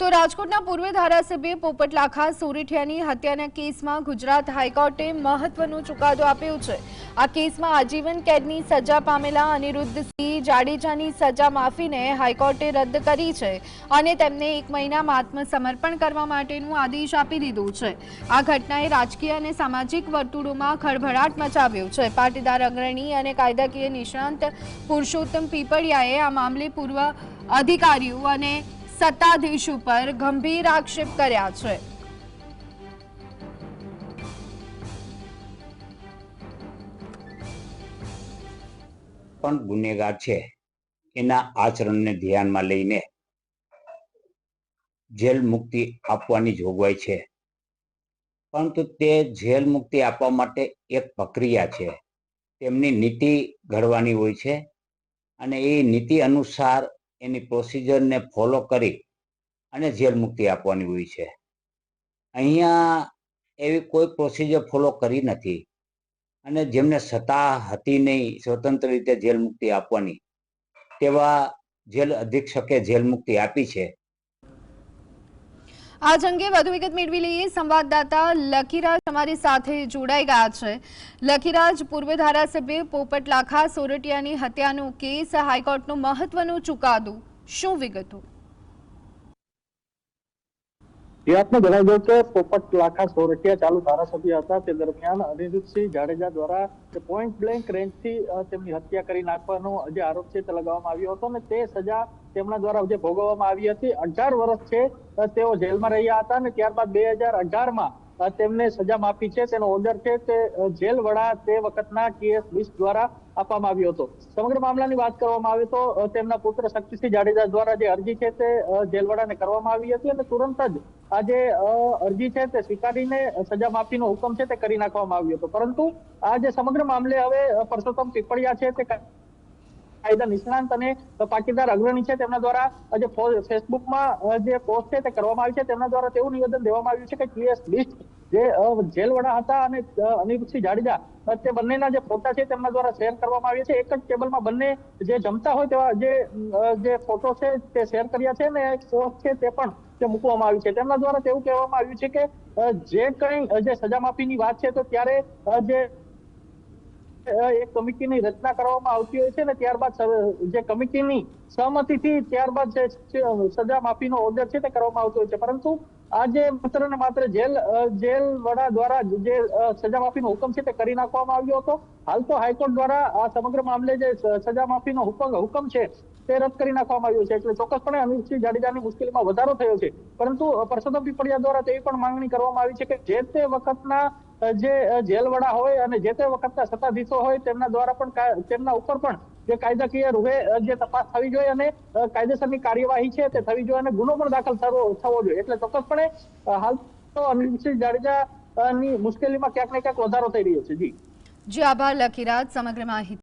તો રાજકોટના પૂર્વ ધારાસભ્ય પોપટલાખા સોરઠિયાની હત્યાના કેસમાં ગુજરાત હાઈકોર્ટે મહત્વનો ચુકાદો આપ્યો છે. આ કેસમાં આજીવન કેદની સજા પામેલા અનિરુદ્ધસિંહ જાડેજાની સજા માફીને હાઈકોર્ટે રદ કરી છે અને તેમને એક મહિનામાં આત્મસમર્પણ કરવા માટેનું આદેશ આપી દીધો છે. આ ઘટનાએ રાજકીય અને સામાજિક વર્તુળોમાં ખળભળાટ મચાવ્યો છે. પાટીદાર અગ્રણી અને કાયદાકીય નિષ્ણાંત પુરુષોત્તમ પીપળિયાએ આ મામલે પૂર્વ અધિકારીઓ અને સત્તાધીશ ઉપર ગંભીર આક્ષેપ કર્યા છે. પણ ગુનેગાર છે. એના આચરણને ધ્યાનમાં લઈને જેલ મુક્તિ આપવાની જોગવાઈ છે. પરંતુ તે જેલ મુક્તિ આપવા માટે એક પ્રક્રિયા છે. તેમની નીતિ ઘડવાની હોય છે અને એ નીતિ અનુસાર એની પ્રોસિજરને ફોલો કરી અને જેલ મુક્તિ આપવાની હોય છે. અહીંયા એવી કોઈ પ્રોસિજર ફોલો કરી નથી અને જેમને સત્તા હતી નહીં, સ્વતંત્ર રીતે જેલ મુક્તિ આપવાની, તેવા જેલ અધિક્ષકે જેલ મુક્તિ આપી છે. આજ અંગે વધુ વિગત મેળવી લઈએ. સંવાદદાતા લકીરાજ અમારી સાથે જોડાઈ ગયા છે. લકીરાજ પૂર્વ ધારાસભ્ય પોપટ લાખા સોરઠિયાની હત્યાનો કેસ હાઈકોર્ટનો મહત્વનો ચુકાદો. શું વિગતો? જે આપને કે પોપટ લાખા સોરઠિયા ચાલુ ધારાસભ્ય હતા. તે દરમિયાન અનિરુદ્ધસિંહ જાડેજા દ્વારા પોઈન્ટ બ્લેન્ક રેન્જથી તેમની હત્યા કરી નાખવાનો જે આરોપ છે તે લગાવવામાં આવ્યો હતો અને તે સજા તેમના દ્વારા જે ભોગવવામાં આવી હતી. અઢાર વર્ષ છે તેઓ જેલમાં રહ્યા હતા અને ત્યારબાદ બે હજાર અઢારમાં તેમને સજા માફી છે, તેનો ઓર્ડર છે તે જેલ વડા તે વખતના કેએસ બિસ્ટ દ્વારા આપવામાં આવ્યો હતો. સમગ્ર મામલાની વાત કરવામાં આવે તો તેમના પુત્ર શક્તિસિંહ જાડેજા દ્વારા જે અરજી છે તે જેલ વડાને કરવામાં આવી હતી અને તુરંત જ આ જે અરજી છે તે સ્વીકારીને સજા માફીનો હુકમ છે તે કરી નાખવામાં આવ્યો હતો. પરંતુ આ જે સમગ્ર મામલે હવે પરસોત્તમ પીપળિયા છે તે કાયદા નિષ્ણાંત અને પાટીદાર અગ્રણી છે તેમના દ્વારા જે ફેસબુકમાં જે પોસ્ટ છે તે કરવામાં આવી છે તેમના દ્વારા તેવું નિવેદન દેવામાં આવ્યું છે કે કેએસ બિસ્ટ જે જેલ વડા હતા અને અનિરુદ્ધસિંહ જાડેજા તે બંનેના જે ફોટા છે તેમના દ્વારા શેર કરવામાં આવ્યા છે. એક જ ટેબલમાં બંને જે જમતા હોય તેવા જે જે ફોટો છે તે શેર કર્યા છે ને એક છે તે પણ તે મૂકવામાં આવી છે. તેમના દ્વારા તેવું કહેવામાં આવ્યું છે કે જે કંઈ જે સજા માફીની વાત છે તો ત્યારે જે એક કમિટીની રચના કરવામાં આવતી હોય છે ને ત્યારબાદ જે કમિટીની સહમતિથી ત્યારબાદ જે સજા માફીનો ઓર્ડર છે તે કરવામાં આવતો હોય છે. પરંતુ આ જે માત્ર ને માત્ર જેલ જેલ વડા દ્વારા જે સજા માફીનો હુકમ છે તે કરી નાખવામાં આવ્યો હતો. હાલ તો હાઈકોર્ટ દ્વારા આ સમગ્ર મામલે જે સજા માફીનો હુકમ હુકમ છે તે રદ કરી નાખવામાં આવ્યો છે. એટલે ચોક્કસપણે અનિલસિંહ જાડેજાની મુશ્કેલીમાં વધારો થયો છે. પરંતુ પરસોત્તમ પીપળિયા દ્વારા તેવી પણ માંગણી કરવામાં આવી છે કે જે તે વખતના જે જેલ વડા હોય અને જે તે વખતના સત્તાધીશો હોય તેમના દ્વારા પણ તેમના ઉપર પણ જે કાયદાકીય રૂપે જે તપાસ થવી જોઈએ અને કાયદેસરની કાર્યવાહી છે તે થવી જોઈએ અને ગુનો પણ દાખલ થવો થવો જોઈએ. એટલે ચોક્કસપણે હાલ તો અનિલસિંહ જાડેજા ની મુશ્કેલીમાં ક્યાંક ને ક્યાંક વધારો થઈ રહ્યો છે. જી. જી, આભાર લકીરાજ સમગ્ર માહિતી